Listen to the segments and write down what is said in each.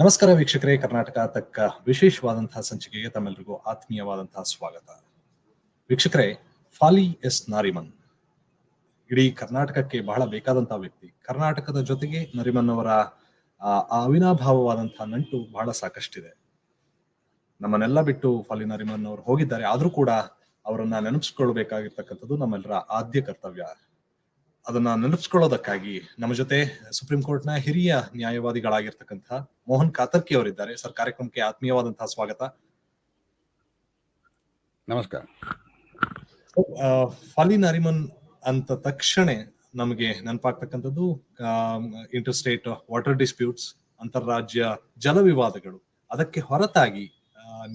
ನಮಸ್ಕಾರ ವೀಕ್ಷಕರೇ, ಕರ್ನಾಟಕ ತಕ್ಕ ವಿಶೇಷವಾದಂತಹ ಸಂಚಿಕೆಗೆ ತಮ್ಮೆಲ್ಲರಿಗೂ ಆತ್ಮೀಯವಾದಂತಹ ಸ್ವಾಗತ. ವೀಕ್ಷಕರೇ, ಫಾಲಿ ಎಸ್ ನಾರಿಮನ್. ಇಡೀ ಕರ್ನಾಟಕಕ್ಕೆ ಬಹಳ ಬೇಕಾದಂತಹ ವ್ಯಕ್ತಿ. ಕರ್ನಾಟಕದ ಜೊತೆಗೆ ನರಿಮನ್ ಅವರ ಆ ಅವಿನಾಭಾವವಾದಂತಹ ನಂಟು ಬಹಳ ಸಾಕಷ್ಟಿದೆ. ನಮ್ಮನ್ನೆಲ್ಲ ಬಿಟ್ಟು ಫಾಲಿ ನರಿಮನ್ ಅವರು ಹೋಗಿದ್ದಾರೆ. ಆದ್ರೂ ಕೂಡ ಅವರನ್ನ ನೆನಪಿಸ್ಕೊಳ್ಬೇಕಾಗಿರ್ತಕ್ಕಂಥದ್ದು ನಮ್ಮೆಲ್ಲರ ಆದ್ಯ ಕರ್ತವ್ಯ. ಅದನ್ನ ನೆನಪಿಸ್ಕೊಳ್ಳೋದಕ್ಕಾಗಿ ನಮ್ಮ ಜೊತೆ ಸುಪ್ರೀಂ ಕೋರ್ಟ್ನ ಹಿರಿಯ ನ್ಯಾಯವಾದಿಗಳಾಗಿರ್ತಕ್ಕಂಥ ಮೋಹನ್ ಕಾತರ್ಕಿ ಅವರಿದ್ದಾರೆ. ಸರ್ ಕಾರ್ಯಕ್ರಮಕ್ಕೆ ಆತ್ಮೀಯವಾದಂತಹ ಸ್ವಾಗತ. ನಮಸ್ಕಾರ. ಫಾಲಿ ನರಿಮನ್ ಅಂತ ತಕ್ಷಣ ನಮಗೆ ನೆನಪಾಗ್ತಕ್ಕಂಥದ್ದು ಇಂಟರ್ ಸ್ಟೇಟ್ ವಾಟರ್ ಡಿಸ್ಪ್ಯೂಟ್ಸ್ ಅಂತಾರಾಜ್ಯ ಜಲ ವಿವಾದಗಳು. ಅದಕ್ಕೆ ಹೊರತಾಗಿ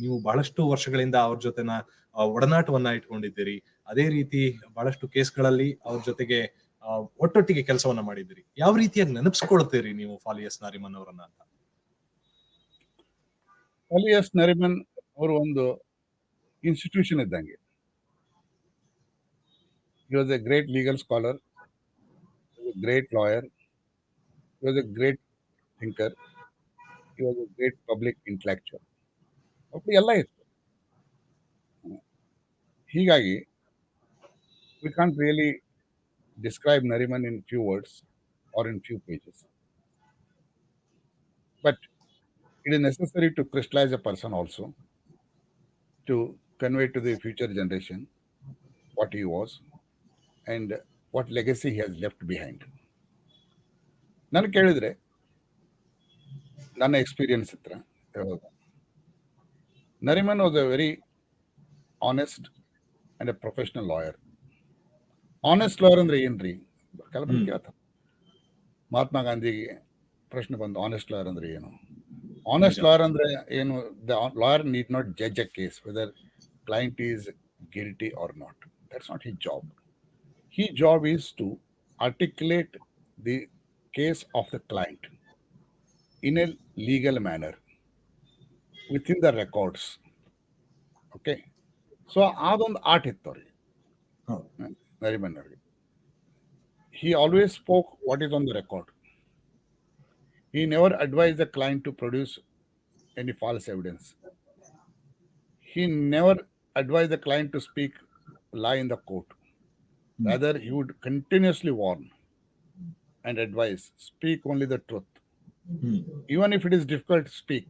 ನೀವು ಬಹಳಷ್ಟು ವರ್ಷಗಳಿಂದ ಅವ್ರ ಜೊತೆನ ಒಡನಾಟವನ್ನ ಇಟ್ಕೊಂಡಿದ್ದೀರಿ. ಅದೇ ರೀತಿ ಬಹಳಷ್ಟು ಕೇಸ್ಗಳಲ್ಲಿ ಅವ್ರ ಜೊತೆಗೆ ಒಟ್ಟೊಟ್ಟಿಗೆ ಕೆಲಸವನ್ನ ಮಾಡಿದಿರಿ ಯಾವ ರೀತಿಯಾಗಿ ನೆನಪಿಸ್ಕೊಳ್ತೀರಿ ನೀವು ಫಾಲಿಯಸ್ ನಾರಿಮನ್ ಅವರನ್ನ ಅಂತ? ಫಾಲಿಯಸ್ ನರಿಮನ್ ಅವರು ಒಂದು ಇನ್ಸ್ಟಿಟ್ಯೂಷನ್ ಇದ್ದಂಗೆ. He was a great legal scholar, he was a great lawyer, he was a great thinker, he was a great public intellectual. ಎಲ್ಲ ಇತ್ತು. ಹೀಗಾಗಿ we can't really Describe Nariman in few words or in few pages but it is necessary to crystallize a person also to convey to the future generation what he was and what legacy he has left behind. ನನಗೆ ಕೇಳಿದ್ರೆ ನನ್ನ experience ಹತ್ರ ಹೇಳೋದು Nariman was a very honest and a professional lawyer honest lawyer ಅಂದ್ರೆ ಏನ್ರಿ? ಕೆಲ ಮಂದಿ ಹ್ಮ್. ಕೇಳ್ತಾರೆ ಮಹಾತ್ಮ ಗಾಂಧಿಗೆ ಪ್ರಶ್ನೆ ಬಂದು ಆನೆಸ್ಟ್ ಲಾಯರ್ ಅಂದ್ರೆ ಏನು? ಆನೆಸ್ಟ್ ನಿಜ. ಲಾಯರ್ ಅಂದ್ರೆ ಏನು? The lawyer need not judge a case whether client is guilty or not that's not he job he job is to articulate the case of the client in a legal manner within the records. Okay. So ಅದೊಂದು art ಇತ್ತು ಅವ್ರಿಗೆ. Very Narayan. He always spoke what is on the record. He never advised the client to produce any false evidence. He never advised the client to speak lie in the court. Hmm. Rather, he would continuously warn and advise speak only the truth. Hmm. Even if it is difficult to speak,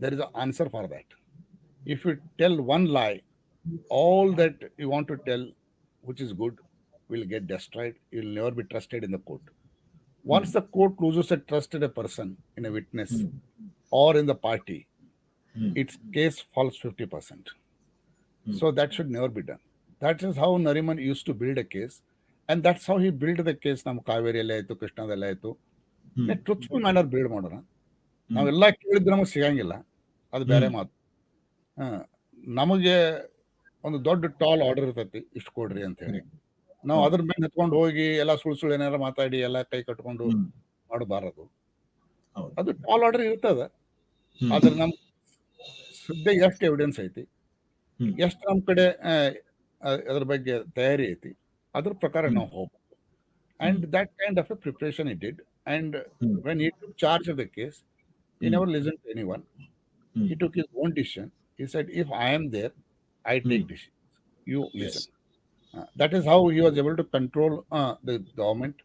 there is an answer for that. If you tell one lie, all that you want to tell which is good, will get destroyed. You will never be trusted in the court. Once the court loses a trusted a person in a witness Hmm. or in the party, Hmm. its case falls 50%. Hmm. So that should never be done. That is how Nariman used to build a case. And that's how he built the case ನಮ್ಮ ಕಾವೇರಿಯಲ್ಲಿ ಆಯ್ತು ಕೃಷ್ಣದಲ್ಲಿ ಆಯ್ತು ಹ್ಮ್. Truthful manner build ಮಾಡೋಣ ನಾವೆಲ್ಲ ಕೇಳಿದ್ರೆ ನಮಗೆ ಸಿಗಂಗಿಲ್ಲ ಅದು ಬೇರೆ. ಮಾತು ನಮಗೆ ಒಂದು ದೊಡ್ಡ ಟಾಲ್ ಆರ್ಡರ್ ಇರ್ತೈತಿ ಇಷ್ಟು ಕೊಡ್ರಿ ಅಂತ ಹೇಳಿ ನಾವು. ಅದ್ರ ಮೇಲೆ ನಿಂತ್ಕೊಂಡು ಹೋಗಿ ಎಲ್ಲ ಸುಳ್ಳು ಸುಳ್ಳು ಏನಾರ ಮಾತಾಡಿ ಎಲ್ಲ ಕೈ ಕಟ್ಕೊಂಡು ಮಾಡಬಾರದು. ಅದು ಟಾಲ್ ಆರ್ಡರ್ ಇರ್ತದ. ಆದ್ರೆ ನಮ್ ಸದ್ಯ ಎಷ್ಟು ಎವಿಡೆನ್ಸ್ ಐತಿ. ಎಷ್ಟು ನಮ್ಮ ಕಡೆ ಅದ್ರ ಬಗ್ಗೆ ತಯಾರಿ ಐತಿ ಅದ್ರ ಪ್ರಕಾರ. ನಾವು ಹೋಗ್ಬೇಕು and that kind of preparation it it it'd and. When it to charge of the case in our listen to any one it took his own decision decision. If I am there I take mm. decisions. You Yes. listen. Uh, that is how he was able to control uh, the government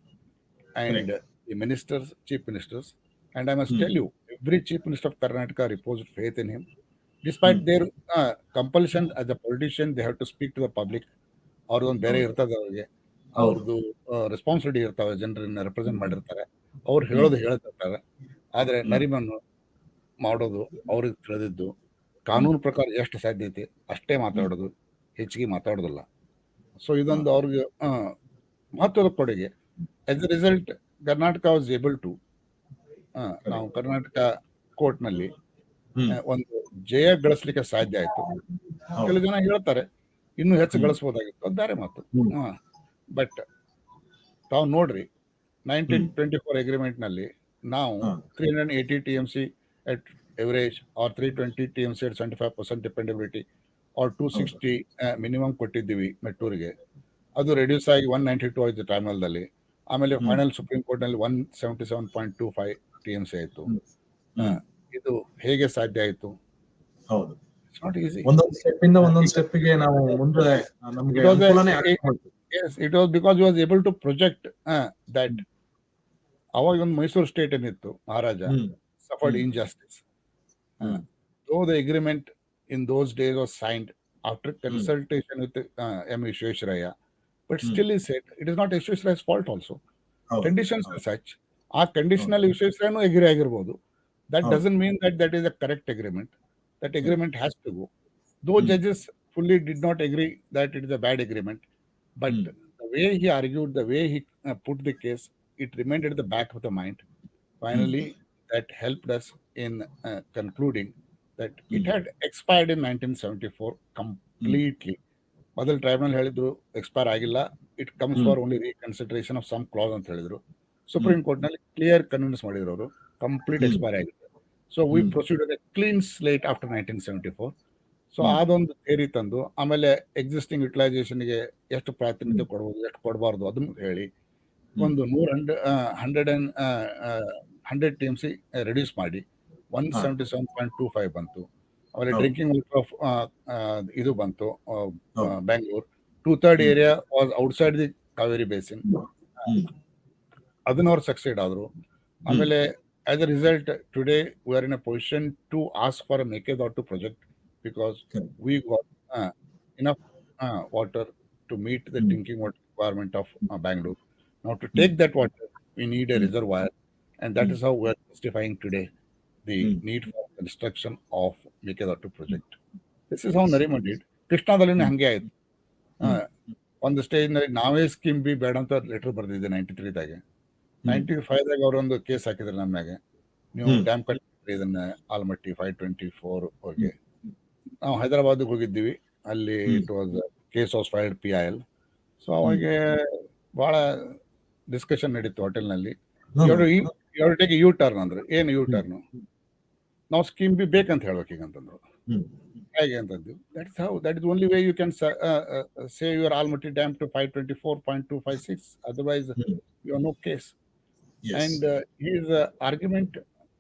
and right. uh, the ministers, chief ministers. And I must mm. tell you, every chief minister of Karnataka reposed faith in him. Despite mm. their uh, compulsion as a politician, they have to speak to the public. ಅವ್ರದ್ದೊಂದು ಬೇರೆ. ಇರ್ತದೆ ಅವ್ರಿಗೆ. ಅವ್ರದ್ದು responsibility ಇರ್ತಾವೆ ಜನರನ್ನ represent ಮಾಡಿರ್ತಾರೆ ಅವ್ರು ಹೇಳೋದು ಹೇಳ್ತಿರ್ತಾರೆ ಆದರೆ. ನರಿಮನ್ ಮಾಡೋದು ಅವ್ರಿಗೆ ತಿಳಿದಿದ್ದು ಕಾನೂನು ಪ್ರಕಾರ ಎಷ್ಟು ಸಾಧ್ಯ ಐತಿ ಅಷ್ಟೇ ಮಾತಾಡೋದು ಹೆಚ್ಚಿಗೆ ಮಾತಾಡೋದಿಲ್ಲ. ಸೊ ಇದೊಂದು ಅವ್ರಿಗೆ ಮಹತ್ವದ ಕೊಡುಗೆ. As a result Karnataka was able to ನಾವು ಕರ್ನಾಟಕ ಕೋರ್ಟ್ನಲ್ಲಿ ನಲ್ಲಿ ಒಂದು ಜಯ ಗಳಿಸ್ಲಿಕ್ಕೆ ಸಾಧ್ಯ ಆಯ್ತು. ಕೆಲವು ಜನ ಹೇಳ್ತಾರೆ ಇನ್ನೂ ಹೆಚ್ಚು. ಗಳಿಸ್ಬೋದಾಗಿತ್ತು. ಅದು ಮಾತು. ಬಟ್ ತಾವು ನೋಡ್ರಿ ನೈನ್ಟೀನ್ ಟ್ವೆಂಟಿ ಫೋರ್ ಅಗ್ರಿಮೆಂಟ್ನಲ್ಲಿ ನಾವು. Three hundred eighty T M C at average or three twenty T M C seventy five percent dependability or two sixty minimum ಕೊಟ್ಟಿದ್ದೀವಿ ಮೆಟ್ಟೂರಿಗೆ. ಅದು ರೆಡ್ಯೂಸ್ ಆಗಿ ಒನ್ ನೈಂಟಿ ಟು ಆಯಿತು ಟೈಮಲ್ದಲ್ಲಿ ಆಮೇಲೆ. ಫೈನಲ್ ಸುಪ್ರೀಂ ಕೋರ್ಟ್ನಲ್ಲಿ one seventy seven point two five T M C ಆಯಿತು. ಇದು ಹೇಗೆ ಸಾಧ್ಯ ಆಯಿತು? ಹೌದು. ಒಂದೊಂದು ಸ್ಟೆಪ್ ಇಂದ ಒಂದೊಂದು ಸ್ಟೆಪ್ಗೆ ನಾವು ಮುಂದೆ ನಮ್ಗೆ It was ಅನುಕೂಲನೇ was able to project that ಅವಾಗ ಒಂದು ಮೈಸೂರು ಸ್ಟೇಟ್ ಏನಿತ್ತು Maharaja suffered in Hmm. Injustice. Uh, Hmm. though the agreement in those days was signed after consultation with uh, M. Vishwesharaya, but Hmm. still he said it is not Vishwesaraya's fault also. ಹೌದು. Conditions are ಹೌದು. such. ಆ ಕಂಡೀಷನಲ್ಲಿ ವಿಶ್ವೇಶ್ವರನು ಎಗ್ರಿ ಆಗಿರ್ಬೋದು that ಹೌದು. Doesn't mean that that is a correct agreement that agreement has to go though Hmm. Judges fully did not agree that it is a bad agreement but Hmm. the way he argued the way he uh, put the case it remained at the back that helped us in uh, concluding that it Hmm. had expired in 1974 completely ಮೊದಲು tribunal ಹೇಳಿದ್ರು expire ಆಗಿಲ್ಲ it comes Hmm. For only reconsideration of some clause ಅಂತ ಹೇಳಿದ್ರು supreme ಕೋರ್ಟ್ನಲ್ಲಿ clear convince ಮಾಡಿದ್ರು ಅವರು complete Hmm. Expire ಆಗಿದೆ so we Hmm. Proceed clean slate after nineteen seventy four so Hmm. ಅದೊಂದು ಥೇರಿ ತಂದು ಆಮೇಲೆ ಎಕ್ಸಿಸ್ಟಿಂಗ್ ಯುಟಿಲೈಸೇಷನ್ಗೆ ಎಷ್ಟು ಪ್ರಾತಿನಿಧ್ಯ ಕೊಡ್ಬೋದು ಎಷ್ಟು ಕೊಡಬಾರ್ದು ಅದನ್ನು ಹೇಳಿ ಒಂದು ನೂರ hundred hundred and hundred T M C reduce ಮಾಡಿ one. Seventy seven point two five ಬಂತು ಆಮೇಲೆ. ಡ್ರಿಂಕಿಂಗ್ ವಾಟರ್ ಆಫ್ ಇದು ಬಂತು. Bangalore two third area was outside the Cauvery basin. ಅದನ್ನ ಅವ್ರು ಸಕ್ಸೆಡ್ ಆದ್ರು ಆಮೇಲೆ as a result today we are in a position to ask for Mekedatu project because. We got enough water to meet the. Drinking water requirement of Bangalore Now, take that water water, need a Hmm. And that Hmm. is how we are justifying today the Hmm. need for construction of Mekedatu project. This is how Nariman did. ಕೃಷ್ಣಾದಲ್ಲಿ ಹಂಗೆ ಆಯ್ತು. ಆ, ಒಂದು ಸ್ಟೇಜ್ನಲ್ಲಿ ನಾವೇ scheme B ಬೇಡ ಅಂತ letter ಬರ್ದಿದ್ದೆ ninety ತ್ರೀದಾಗೆ ನೈಂಟಿ ಫೈವ್ ದಾಗ ಅವರೊಂದು ಕೇಸ್ ಹಾಕಿದ್ರು ನಮ್ಮ ಮ್ಯಾಗೆ. ನೀವು ಡ್ಯಾಮ್ ಕಟ್ಟಿದ್ರಿ ಇದನ್ನ ಆಲ್ಮಟ್ಟಿ ಫೈವ್ ಟ್ವೆಂಟಿ ಫೋರ್ ಹೋಗಿ ನಾವು ಹೈದರಾಬಾದ್ ಹೋಗಿದ್ದೀವಿ. ಅಲ್ಲಿ it was case was filed P I L so ಅವಾಗ ಬಹಳ ಡಿಸ್ಕಷನ್ ನಡೀತು ಹೋಟೆಲ್ನಲ್ಲಿ. ಎರಡು ಟೇಕ್ ಯು ಟರ್ನ್ ಅಂದ್ರೆ ಏನು ಯು ಟರ್ನ್ ನಾವು ಸ್ಕೀಮ್ ಬಿ ಬೇಕಂತ ಹೇಳ್ಬೇಕು ಈಗ ಅಂತಂದ್ರು ಹ್ಮ್. ಹೇಗೆ ಅಂತಂದು that is how that is only way you can save your Almatti dam to five twenty four point two five six otherwise hmm. You are no case Yes. and uh, his uh, argument,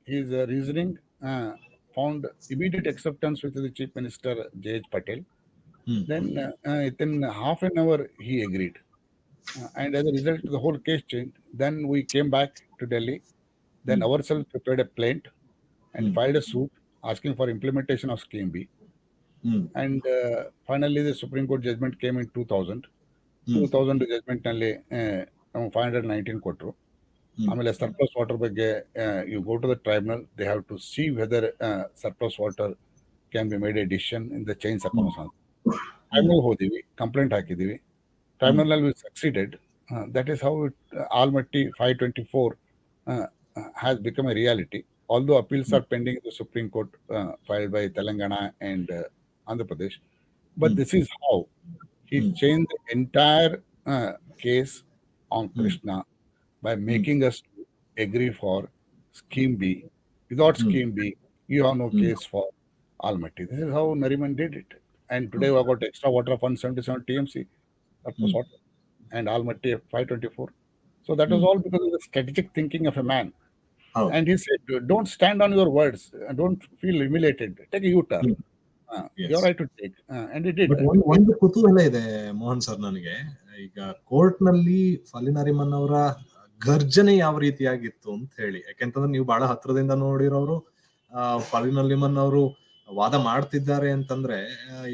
his uh, reasoning uh, found immediate acceptance with the Chief Minister J.H. Patel. Hmm. Then, uh, uh, within half an hour, he agreed. Uh, and as a result, the whole case changed. Then Hmm. ourselves prepared a plaint and Hmm. filed a suit asking for implementation of Scheme B. Hmm. And uh, finally, the Supreme Court judgment came in 2000. Hmm. 2000 judgment ನಲ್ಲಿ five hundred nineteen ಕೊಟ್ಟರು. ಆಮೇಲೆ surplus water ಬಗ್ಗೆ you go to the tribunal they have to see whether surplus water can be made a decision in the change circumstances tribunal ಹೋದಿವಿ complaint ಹಾಕಿದೀವಿ succeeded that succeeded that is how Almatti five twenty four has become a reality, although appeals hmm. are pending in the Supreme Court uh, filed by Telangana and uh, Andhra Pradesh. But hmm. this is how he hmm. changed the entire uh, case on Krishna by making us agree for Scheme B. Without Scheme B, you have no case for Almaty. This is how Nariman did it. And today we have got extra water fund 77 TMC. That. And Almaty 524. So that was Hmm. all because of the strategic thinking of a man. Oh. And he said, "Don't stand on your words. uh, Don't feel humiliated. Take a U-turn. Hmm. Uh, Yes. You're right to take." Uh, and he did. But ಒಂದು ಒಂದು ಕುತೂಹಲ ಇದೆ Mohan sir ನನಗೆ ಈಗ ಕೋರ್ಟ್ನಲ್ಲಿ ಫಲಿನರಿಮನ್ ಅವರ ಗರ್ಜನೆ ಯಾವ ರೀತಿಯಾಗಿತ್ತು ಅಂತ ಹೇಳಿ ಯಾಕೆಂತಂದ್ರೆ ನೀವು ಬಹಳ ಹತ್ರದಿಂದ ನೋಡಿರೋರು ಫಲಿನರಿಮನ್ ಅವರು ವಾದ ಮಾಡ್ತಿದ್ದಾರೆ ಅಂತಂದ್ರೆ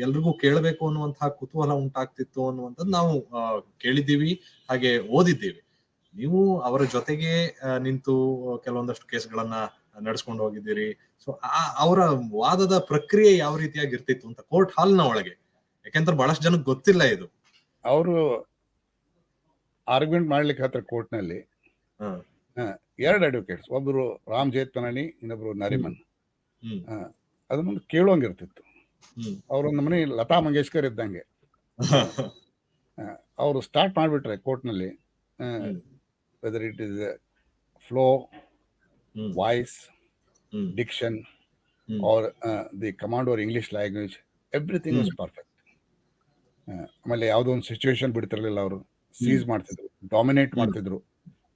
ಎಲ್ರಿಗೂ ಕೇಳಬೇಕು ಅನ್ನುವಂತಹ ಕುತೂಹಲ ಉಂಟಾಗ್ತಿತ್ತು ಅನ್ನುವಂಥದ್ದು ನಾವು ಕೇಳಿದ್ದೀವಿ ಹಾಗೆ ಓದಿದ್ದೀವಿ ನೀವು ಅವರ ಜೊತೆಗೆ ನಿಂತು ಕೆಲವೊಂದಷ್ಟು ಕೇಸ್ಗಳನ್ನ ನಡೆಸ್ಕೊಂಡು ಹೋಗಿದ್ದೀರಿ. ಸೊ ಅವರ ವಾದದ ಪ್ರಕ್ರಿಯೆ ಯಾವ ರೀತಿಯಾಗಿ ಇರ್ತಿತ್ತು ಅಂತ ಕೋರ್ಟ್ ಹಾಲ್ನ ಒಳಗೆ. ಯಾಕೆಂದ್ರೆ ಬಹಳಷ್ಟು ಜನಕ್ಕೆ ಗೊತ್ತಿಲ್ಲ ಇದು. ಅವರು ಆರ್ಗ್ಯುಮೆಂಟ್ ಮಾಡ್ಲಿಕ್ಕೆ ಹತ್ರ ಕೋರ್ಟ್ನಲ್ಲಿ ಎರಡು ಅಡ್ವೊಕೇಟ್ಸ್ ಒಬ್ರು ರಾಮ್ ಜೇತ್ಮನನಿ ಇನ್ನೊಬ್ರು ನರಿಮನ್. ಅದನ್ನೊಂದು ಕೇಳೋಂಗಿರ್ತಿತ್ತು. ಅವರೊಂದು ಮನೆ ಲತಾ ಮಂಗೇಶ್ಕರ್ ಇದ್ದಂಗೆ. ಅವರು ಸ್ಟಾರ್ಟ್ ಮಾಡಿಬಿಟ್ರೆ ಕೋರ್ಟ್ನಲ್ಲಿ. Hmm. it is is flow, mm. voice, mm. diction mm. or uh, the command or English language, everything was perfect. Uh, ಆಮೇಲೆ ಯಾವುದೋ ಒಂದು ಸಿಚುವೇಶನ್ ಬಿಡ್ತಿರ್ಲಿಲ್ಲ ಅವರು ಸೀಸ್ ಮಾಡ್ತಿದ್ರು ಡಾಮಿನೇಟ್. ಮಾಡ್ತಿದ್ರು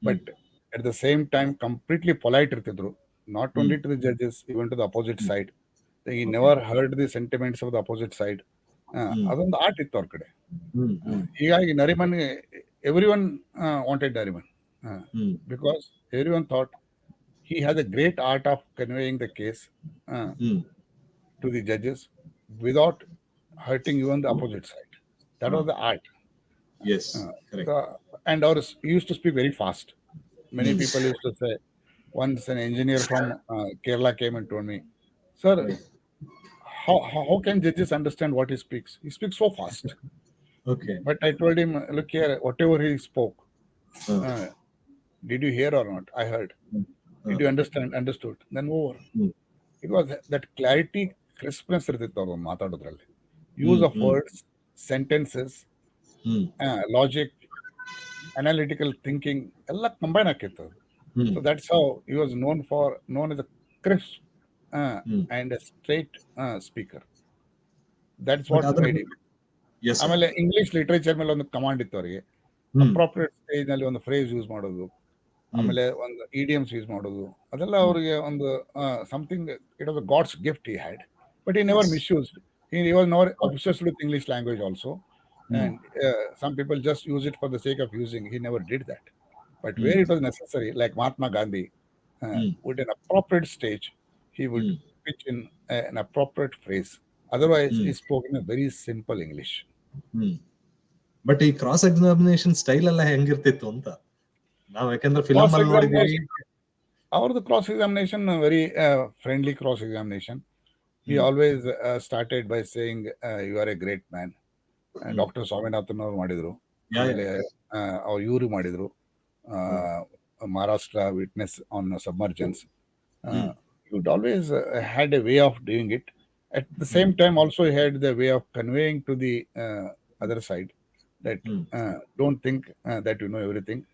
but at the same time completely polite ಇರ್ತಿದ್ರು not Hmm. only to the judges, even to the opposite Hmm. side. He Okay. never heard the sentiments of the opposite side. ಆ, Hmm. ಅದೊಂದು art ಇತ್ತು ಅವ್ರ ಕಡೆ ಹೀಗಾಗಿ Nariman everyone wanted Nariman Uh, mm. Because everyone thought he has a great art of conveying the case uh, mm. to the judges without hurting even the opposite side. That mm. was the art. Yes, uh, correct. So, and our used to speak very fast. Many people used to say. Once an engineer from Kerala came and told me, "Sir, how, how can judges understand what he speaks? He speaks so fast." okay. But I told him, "Look here, whatever he spoke, oh. Did you hear or not? I heard. Did you understand? Understood. Then over. Hmm. It was that clarity, crispness ಇರ್ತಿತ್ತು ಅವ್ರು ಮಾತಾಡೋದ್ರಲ್ಲಿ use Hmm, of hmm. Words sentences logic analytical thinking ಎಲ್ಲ combine ಆಕಿತ್ತು so that's how you was known for known as a crisp and a straight speaker that's what ಆಮೇಲೆ English literature ಮೇಲೆ ಒಂದು command ಇತ್ತು ಅವರಿಗೆ appropriate ಸ್ಟೇಜ್ನಲ್ಲಿ ಒಂದು phrase use ಮಾಡೋದು ಆಮೇಲೆ ಒಂದು ಇ ಡಿ ಎಮ್ಸ್ ಯೂಸ್ ಮಾಡೋದು. ಅದೆಲ್ಲ ಅವರಿಗೆ ಒಂದು something it as god's gift he had but he never misuse he never never obsess with English language also and some people just use it for the sake of using he never did that but where it was necessary like Mahatma Gandhi would in appropriate stage he would pitch in an appropriate phrase otherwise he spoke in a very simple English but he cross examination style ಎಲ್ಲ ಹೆಂಗಿರ್ತಿತ್ತು ಅಂತ? ನಾವ್ ಯಾಕಂದ್ರೆ film ಅಲ್ಲಿ ನೋಡಿದೀವಿ Our the cross examination uh, very uh, friendly cross examination. He Hmm. always uh, started by saying, uh, "You are a great man." Hmm. Doctor Swaminathan ಅವ್ರು ಮಾಡಿದ್ರು ಯಾ, ಆಮೇಲೆ ಅವ್ರು ಇವರು ಮಾಡಿದ್ರು Maharashtra witness on submergence Hmm. Would always had a way of doing it at the same time also had the way of conveying to the other side that Hmm. Don't think that you know everything Hmm.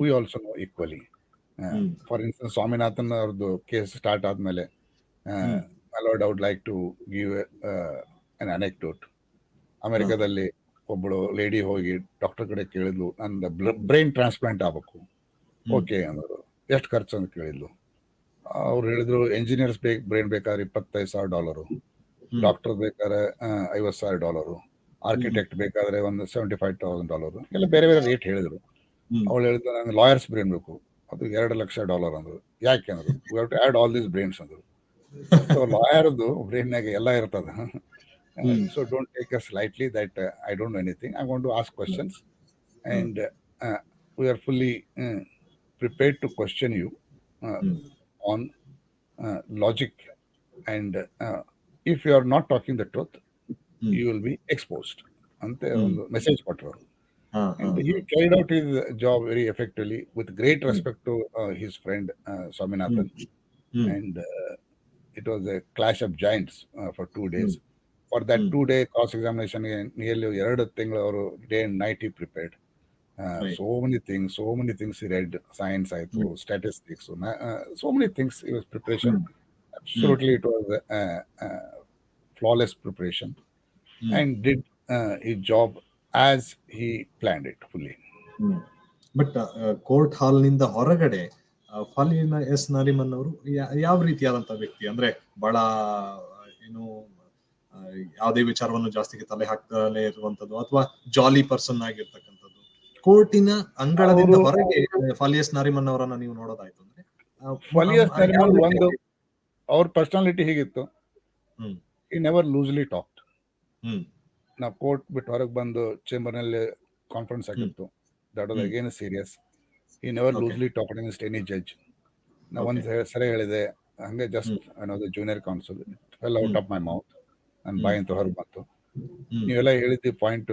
We also know equally. For instance Swaminathan ಅವ್ರದ್ದು case start ಆದ್ಮೇಲೆ. Aloud out like to give an anecdote ಅಮೆರಿಕದಲ್ಲಿ ಒಬ್ಬಳು lady ಹೋಗಿ doctor ಕಡೆ ಕೇಳಿದ್ಲು ನಂದು brain transplant ಆಗ್ಬೇಕು. Okay ಅಂದರು ಎಷ್ಟು ಖರ್ಚು ಅಂತ ಕೇಳಿದ್ಲು ಅವ್ರು ಹೇಳಿದ್ರು ಎಂಜಿನಿಯರ್ಸ್ ಬೇಕು ಬ್ರೈನ್ ಬೇಕಾದ್ರೆ ಇಪ್ಪತ್ತೈದು ಸಾವಿರ ಡಾಲರು. ಡಾಕ್ಟರ್ ಬೇಕಾದ್ರೆ ಐವತ್ತು ಸಾವಿರ ಡಾಲರು ಆರ್ಕಿಟೆಕ್ಟ್ ಬೇಕಾದ್ರೆ ಒಂದು ಸೆವೆಂಟಿ ಫೈವ್ ತೌಸಂಡ್ ಡಾಲರು ಎಲ್ಲ ಬೇರೆ ಬೇರೆ ರೇಟ್ ಹೇಳಿದ್ರು. ಅವಳು ಹೇಳ್ತಾರೆ ನಂಗೆ ಲಾಯರ್ಸ್ ಬ್ರೈನ್ ಬೇಕು. ಅದು ಎರಡು ಲಕ್ಷ ಡಾಲರ್ ಅಂದ್ರು. ಯಾಕೆ ಅಂದ್ರು we have to add all these brains ಅಂದ್ರು. ಸೊ ಲಾಯರ್ದು ಬ್ರೈನ್ನಾಗ ಎಲ್ಲ ಇರ್ತದ. So don't take us lightly that I don't know anything I want to ask questions and we are fully prepared to question you. On logic and if you are not talking the truth. You will be exposed ಅಂತ. ಒಂದು message ಕೊಟ್ಟರು ಹಾ, ಹಾ. And he carried out his job very effectively with great respect to uh, his friend uh, Swaminathan. Hmm. And uh, it was a clash of giants uh, for two days. For that Hmm. two day cross examination, nearly ಎರಡು ತಿಂಗಳು ಅವರು day and night he prepared. Uh, Right. So many things, so many things he read, science, ಆಯ್ತು, statistics, so, ma- uh, so many things. It was preparation. Absolutely, it was a, a flawless preparation, he and it fully his job as he planned it fully. But court ಹಾಲ್ನಿಂದ ಹೊರಗಡೆ ಆ, ಫಾಲಿನ S Nariman ಅವರು ಯಾವ ರೀತಿಯಾದಂತ ವ್ಯಕ್ತಿ? ಅಂದ್ರೆ ಬಹಳ ಏನು ಯಾವುದೇ ವಿಚಾರವನ್ನು ಜಾಸ್ತಿಗೆ ತಲೆ ಹಾಕ್ತಲೇ ಇರುವಂತದ್ದು ಅಥವಾ ಜಾಲಿ ಪರ್ಸನ್ ಆಗಿರ್ತಕ್ಕಂಥದ್ದು. ಕೋರ್ಟಿನ ಅಂಗಳದಿಂದ ಹೊರಗೆ ಫಾಲಿಯಸ್ ನಾರಿಮನ್ ಅವರನ್ನ ನೀವು ನೋಡೋದಾಯ್ತು ಅಂದ್ರೆ ಫಾಲಿಯಸ್ ನರಿಮನ್ ಒಂದು ಅವ್ರ ಪರ್ಸನಾಲಿಟಿ ಹೇಗಿತ್ತು. ಹ್ಮ್. ಈ ನೆವರ್ ಲೂಸ್ಲಿ ಟಾಕ್ಡ್ ಹ್ಮ್. ನಾವು ಕೋರ್ಟ್ ಬಿಟ್ಟು ಹೊರಗೆ ಬಂದು ಚೇಂಬರ್ನಲ್ಲಿ ಕಾನ್ಫರೆನ್ಸ್ ಆಗಿತ್ತು. That was. ಅಗೇನ್ ಸೀರಿಯಸ್ ಈ never. Loosely talk against any judge ನಾ ಒಂದು ಸರಿ ಹೇಳಿದೆ ಹಂಗೆ ಜಸ್ಟ್ ಅನ್ನೋದು junior counsel fell out of my mouth ನನ್ನ. ಬಾಯಿ ಅಂತ ಹೊರಗೆ ಬಂತು. ನೀವೆಲ್ಲ ಹೇಳಿದ್ದು ಪಾಯಿಂಟ್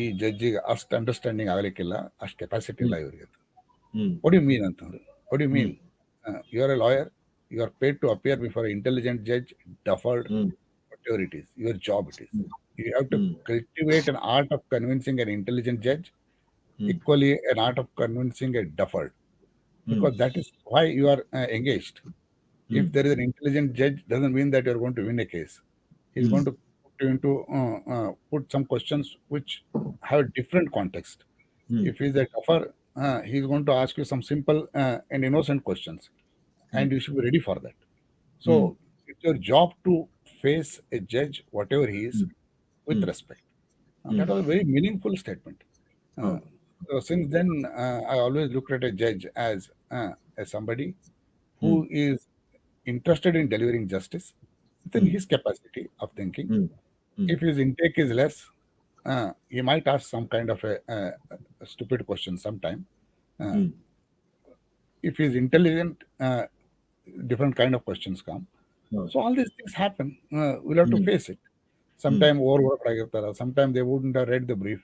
ಈ ಜಡ್ಜಿಗೆ ಅಷ್ಟು ಅಂಡರ್ಸ್ಟ್ಯಾಂಡಿಂಗ್ ಆಗಲಿಕ್ಕಿಲ್ಲ ಅಷ್ಟು ಕೆಪಾಸಿಟಿ ಇಲ್ಲ ಇವರಿಗೆ ವಾಟ್ ಯು ಮೀನ್ ಅಂತಂದ್ರು? What you mean you are a lawyer you are paid to appear before intelligent judge duffered whatever it is, your job it is. Mm. You have to Mm. cultivate an art of convincing an intelligent judge, Mm. equally an art of convincing a duffer, because that is why you are uh, engaged. If Mm. there is an intelligent judge, doesn't mean that you are going to win a case. He's going to put you into uh, uh, put some questions which have a different context. If he's a duffer, uh, he's going to ask you some simple uh, and innocent questions. and you should be ready for that. So it's your job to face a judge, whatever he is, Mm. with Mm. respect. Uh, That was a very meaningful statement. Uh, so since then, uh, I always looked at a judge as uh, as somebody who is interested in delivering justice within his capacity of thinking. If his intake is less, uh, he might ask some kind of a, uh, a stupid question sometime. Uh, Mm. If he's intelligent, uh, different kind of questions come. ಹೌದು. So all these things happen. Uh, we'll have to Mm. face it. Sometime overworked ಆಗಿರ್ತಾರ. Sometime they wouldn't have read the brief.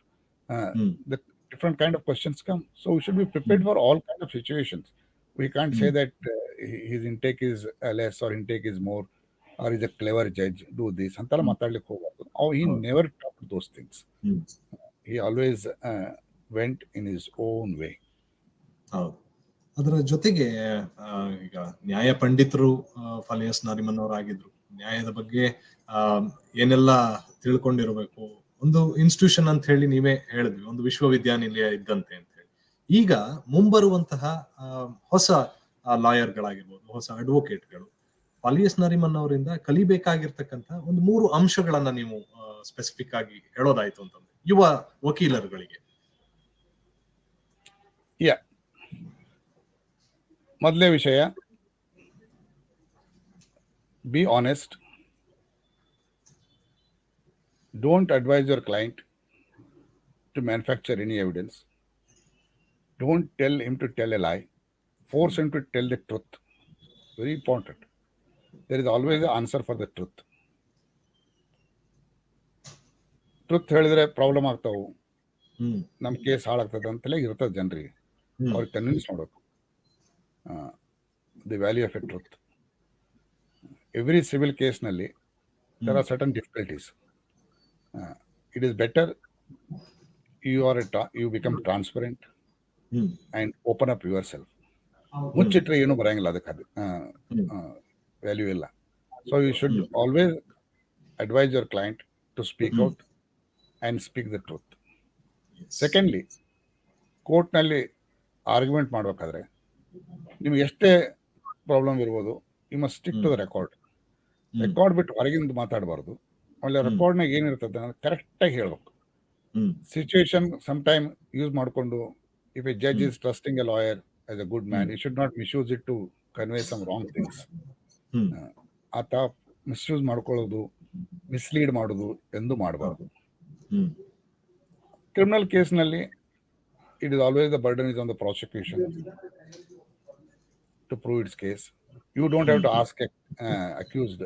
Uh, Mm. the different kind of questions come. So we should be prepared for all kind of situations. We can't say Mm. that uh, he- his intake is uh, less or intake is more or he's a clever judge, do this. ಅಂತೆಲ್ಲ Mm. ಮಾತಾಡ್ಲಿಕ್ಕೆ ಹೋಗ್ಬಾರ್ದು. Oh, he ಹೌದು. never talked those things. Mm. He always uh, went in his own way. ಹೌದು ಅದರ ಜೊತೆಗೆ ಈಗ ನ್ಯಾಯ ಪಂಡಿತರು ಫಲಿಯಸ್ ನಾರಿಮನ್ ಅವರಾಗಿದ್ರು ನ್ಯಾಯದ ಬಗ್ಗೆ ಏನೆಲ್ಲ ತಿಳ್ಕೊಂಡಿರ್ಬೇಕು? ಒಂದು ಇನ್ಸ್ಟಿಟ್ಯೂಷನ್ ಅಂತ ಹೇಳಿ ನೀವೇ ಹೇಳಿದ್ವಿ ಒಂದು ವಿಶ್ವವಿದ್ಯಾನಿಲಯ ಇದ್ದಂತೆ ಅಂತ ಹೇಳಿ. ಈಗ ಮುಂಬರುವಂತಹ ಹೊಸ ಹೊಸ ಲಾಯರ್ಗಳಾಗಿರ್ಬೋದು, ಹೊಸ ಅಡ್ವೊಕೇಟ್ಗಳು, ಫಾಲಿಯಸ್ ನರಿಮನ್ ಅವರಿಂದ ಕಲಿಬೇಕಾಗಿರ್ತಕ್ಕಂತಹ ಒಂದು ಮೂರು ಅಂಶಗಳನ್ನ ನೀವು ಸ್ಪೆಸಿಫಿಕ್ ಆಗಿ ಹೇಳೋದಾಯ್ತು ಅಂತಂದ್ರೆ, ಯುವ ವಕೀಲರುಗಳಿಗೆ. ಮೊದಲೇ ವಿಷಯ. Be honest don't advise your client to manufacture any evidence don't tell him to tell a lie force him to tell the truth very important there is always answer for the truth truth ಹೇಳಿದ್ರೆ problem ಆಗ್ತಾವು. ನಮ್ಮ case ಹಾಳಾಗ್ತದೆ ಅಂತಲೇ ಇರ್ತದೆ ಜನರಿಗೆ. ಅವ್ರಿಗೆ convince ಮಾಡಬೇಕು. The value of a truth every civil ಕೇಸ್ನಲ್ಲಿ there are certain difficulties it is better you are a you become transparent and open up yourself ಮುಚ್ಚಿಟ್ರೆ ಏನೂ ಬರಂಗಿಲ್ಲ ಅದಕ್ಕೆ ಅದು. ವ್ಯಾಲ್ಯೂ ಇಲ್ಲ. So you should always advise your client to speak. Out and speak the truth secondly ಕೋರ್ಟ್ನಲ್ಲಿ argument ಮಾಡಬೇಕಾದ್ರೆ ನಿಮ್ಗೆ ಎಷ್ಟೇ problem ಇರ್ಬೋದು you must stick to the record record ಬಿಟ್ಟು ಹೊರಗಿಂದ ಮಾತಾಡಬಾರ್ದು. ಆಮೇಲೆ. ರೆಕಾರ್ಡ್ನಾಗ ಏನಿರ್ತದೆ ಅನ್ನೋದು ಕರೆಕ್ಟಾಗಿ ಹೇಳ್ಬೇಕು. ಸಿಚುವೇಶನ್ ಸಮ್ ಟೈಮ್ ಯೂಸ್ ಮಾಡಿಕೊಂಡು if a judge is trusting a lawyer as a good man. You should not misuse it to convey some wrong things ಆ ಆತ ಮಿಸ್ಯೂಸ್ ಮಾಡ್ಕೊಳ್ಳೋದು ಮಿಸ್ಲೀಡ್ ಮಾಡೋದು ಎಂದು ಮಾಡಬಾರ್ದು. ಕ್ರಿಮಿನಲ್ ಕೇಸ್ನಲ್ಲಿ it is always the burden is on the prosecution to prove its case. You don't have to hmm. ask a, uh, accused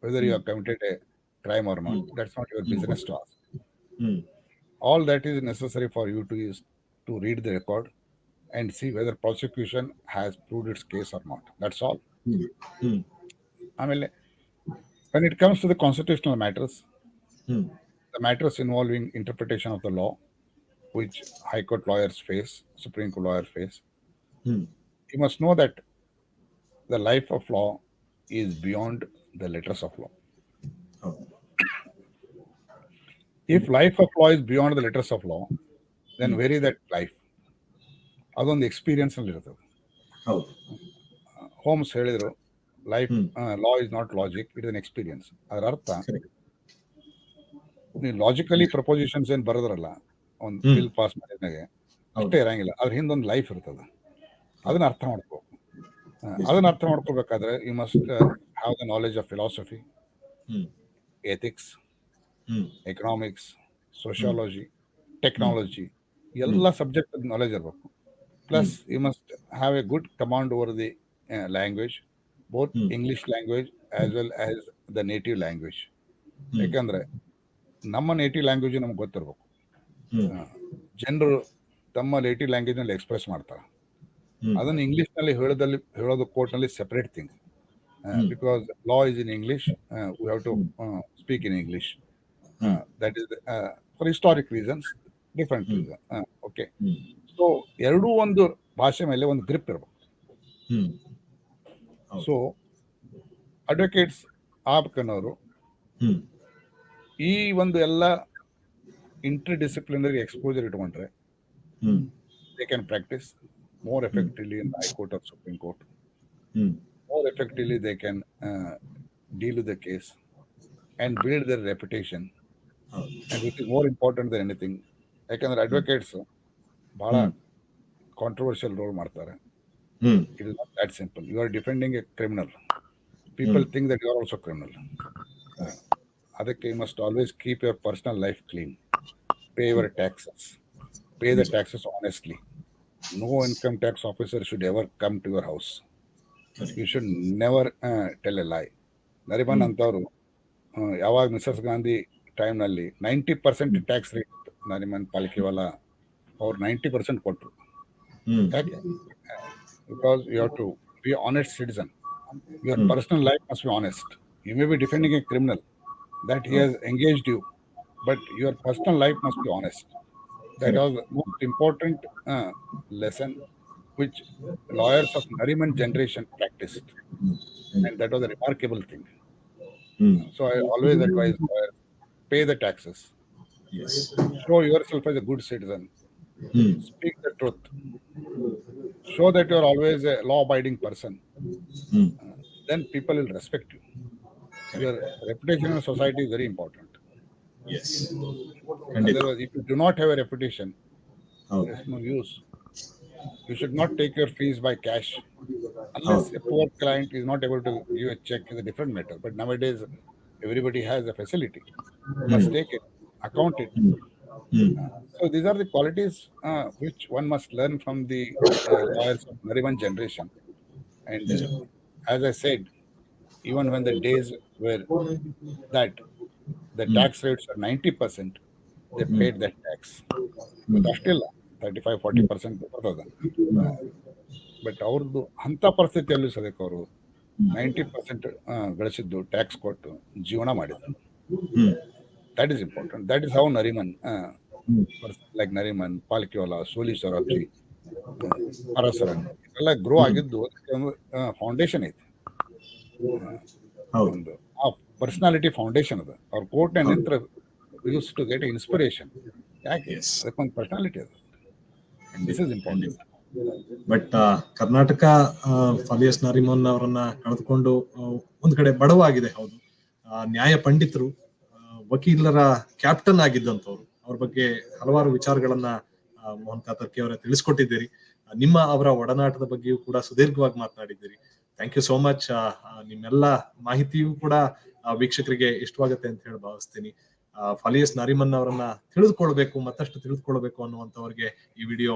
whether you have committed a crime or not. Hmm. That's not your business to ask. Hmm. All that is necessary for you to is to read the record and see whether prosecution has proved its case or not. That's all. I mean, when it comes to the constitutional matters, the matters involving interpretation of the law, which High Court lawyers face, Supreme Court lawyers face, you must know that the life of law is beyond the letters of law. If If life of law is beyond the letters of law, then where is that life? ಅದೊಂದು experience ಅಲ್ಲಿ ಇರ್ತದೆ. Holmes ಹೇಳಿದ್ರು life law is not logic it is an experience ಅದರ ಅರ್ಥ ನೀವು logically prepositions ಏನ್ ಬರೋದ್ರಲ್ಲ ಒಂದು bill pass ಮಾಡಿದ್ನಾಗೆ ಅಷ್ಟೇ ಇರಂಗಿಲ್ಲ ಅದ್ರ ಹಿಂದೊಂದು ಲೈಫ್ ಇರ್ತದೆ. ಅದನ್ನ ಅರ್ಥ ಮಾಡ್ಕೋ. ಅದನ್ನ ಅರ್ಥ ಮಾಡ್ಕೋಬೇಕಾದ್ರೆ you must have the knowledge of philosophy ethics economics sociology technology ಎಲ್ಲ ಸಬ್ಜೆಕ್ಟ್ ನಾಲೆಜ್ ಇರಬೇಕು. Plus you must have a good command over the language both. English language as well as the native language ಯಾಕಂದ್ರೆ ನಮ್ಮ native language ನಮ್ಗೆ ಗೊತ್ತಿರ್ಬೇಕು. ಜನರು ತಮ್ಮ native ಲ್ಯಾಂಗ್ವೇಜ್ನಲ್ಲಿ express ಮಾಡ್ತಾರೆ. ಹ್ಮ್. ಇಂಗ್ಲಿಷ್ನಲ್ಲಿ ಹೇಳೋದಲ್ಲಿ ಹೇಳೋದು ಕೋರ್ಟ್ನಲ್ಲಿ separate thing. Because law is in English we have to speak in English. That is for historic reasons different. Reason okay so ಎರಡೂ ಒಂದು ಭಾಷೆ ಮೇಲೆ ಒಂದು ಗ್ರಿಪ್ ಇರಬೇಕು. ಸೊ ಅಡ್ವೊಕೇಟ್ಸ್ ಆಬ್ಕನವರು ಈ ಒಂದು ಎಲ್ಲ ಇಂಟರ್ ಡಿಸಿಪ್ಲಿನರಿ ಎಕ್ಸ್ಪೋಜರ್ ಇಟ್ಕೊಂಡ್ರೆ they can practice more effectively in High Court of Supreme Court hmm effectively they can uh, deal with the case and build their reputation. ಹೌದು. And which is more important than anything. ಯಾಕಂದ್ರೆ advocates ಬಹಳ hmm. Controversial role ಮಾಡ್ತಾರೆ. ಹ್ಮ್ it is not that simple you are defending a criminal people Hmm. Think that you are also criminal ಅದಕ್ಕೆ you must always keep your personal life clean pay your taxes pay the taxes honestly no income tax officer should ever come to your house you should never tell a lie Nariman Hmm. ಅಂತವರು ಯಾವಾಗ Mrs Gandhi ಟೈಮ್ನಲ್ಲಿ ninety percent tax rate Nariman Palkhivala ಅವ್ರು ninety percent ಕೊಟ್ಟರು ಹ್ಮ್ ಯಾಕೆ because you have to be honest citizen. Your Hmm. personal life must be honest. You may be defending a criminal that he has engaged you, but your personal life must be honest. That was the most important uh, lesson which lawyers of Nariman generation practiced. Hmm. And that was a remarkable thing. Mm. So I always advise lawyers, pay the taxes. Yes. Show yourself as a good citizen. Mm. Speak the truth. Show that you're always a law-abiding person. Mm. Uh, then people will respect you. Your reputation in society is very important. S ಖಂಡಿತ Otherwise, if you do not have a reputation, ಹೌದು there is no use. You should not take your fees by cash. Unless a poor client is not able to give a check is a different matter. But nowadays, everybody has a facility. You must take it, account it. Hmm hmm So these are the qualities uh, which one must learn from the uh, lawyers of Nariman generation. And uh, as I said, even when the days were that the mm. tax rates are 90%, they mm. paid that tax. But still 35 40% ಬರ್ತದೆ but ಅವ್ರದ್ದು ಅಂಥ ಪರಿಸ್ಥಿತಿಯಲ್ಲಿ ಸದ್ಯಕ್ಕೆ ಅವರು ninety percent ಗಳಿಸಿದ್ದು tax ಕೊಟ್ಟು ಜೀವನ ಮಾಡಿದ್ರು. That is important that is how Nariman like Nariman Palkhivala Soli Sorabjee Arasaran ಎಲ್ಲ ಗ್ರೋ ಆಗಿದ್ದು ಒಂದು ಫೌಂಡೇಶನ್ ಐತಿ. ಒಂದು ಪರ್ಸನಾಲಿಟಿ ಫೌಂಡೇಶನ್ ಅದು. ಅವ್ರ ಕೋರ್ಟ್ ನಿಂತ್ರ ಯೂಸ್ ಟು ಗೆಟ್ ಇನ್ಸ್ಪಿರೇಷನ್ ಯಾಕೆ. ಅದಕ್ಕೊಂದು ಪರ್ಸನಾಲಿಟಿ ಅದ? This is important but Karnataka Fali S Nariman ಅವರನ್ನ ಕಳೆದುಕೊಂಡು ಒಂದ್ ಕಡೆ ಬಡವಾಗಿದೆ ಹೌದು. ನ್ಯಾಯ ಪಂಡಿತರು ವಕೀಲರ ಕ್ಯಾಪ್ಟನ್ ಆಗಿದ್ದಂಥವ್ರು. ಅವ್ರ ಬಗ್ಗೆ ಹಲವಾರು ವಿಚಾರಗಳನ್ನ ಮೋಹನ್ ಕಾತರ್ಕಿ ಅವರೇ ತಿಳಿಸ್ಕೊಟ್ಟಿದ್ದೀರಿ. ನಿಮ್ಮ ಅವರ ಒಡನಾಟದ ಬಗ್ಗೆಯೂ ಕೂಡ ಸುದೀರ್ಘವಾಗಿ ಮಾತನಾಡಿದ್ದೀರಿ. ಥ್ಯಾಂಕ್ ಯು ಸೋ ಮಚ್ ನಿಮ್ಮೆಲ್ಲ ಮಾಹಿತಿಯೂ ಕೂಡ ವೀಕ್ಷಕರಿಗೆ ಇಷ್ಟವಾಗುತ್ತೆ ಅಂತ ಹೇಳಿ ಭಾವಿಸ್ತೀನಿ. ಫಲಿಯಸ್ ನರಿಮನ್ ಅವರನ್ನ ತಿಳಿದುಕೊಳ್ಬೇಕು ಮತ್ತಷ್ಟು ತಿಳಿದುಕೊಳ್ಬೇಕು ಅನ್ನುವಂಥವ್ರಿಗೆ ಈ ವಿಡಿಯೋ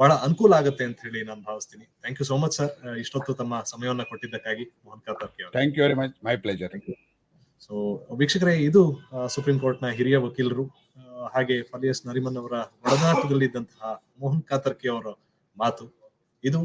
ಬಹಳ ಅನುಕೂಲ ಆಗುತ್ತೆ ಅಂತ ಹೇಳಿ ನಾನು ಭಾವಿಸ್ತೀನಿ. Thank you so much sir ಇಷ್ಟೊತ್ತು ತಮ್ಮ ಸಮಯವನ್ನ ಕೊಟ್ಟಿದ್ದಕ್ಕಾಗಿ ಮೋಹನ್ ಕಾತರ್ಕಿ ಅವರು. Thank you very much my pleasure so ವೀಕ್ಷಕರೇ ಇದು ಸುಪ್ರೀಂ ಕೋರ್ಟ್ನ ಹಿರಿಯ ವಕೀಲರು ಹಾಗೆ ಫಲಿಯಸ್ ನರಿಮನ್ ಅವರ ಒಡನಾಟದಲ್ಲಿದ್ದಂತಹ ಮೋಹನ್ ಕಾತರ್ಕಿ ಅವರ ಮಾತು. ಇದು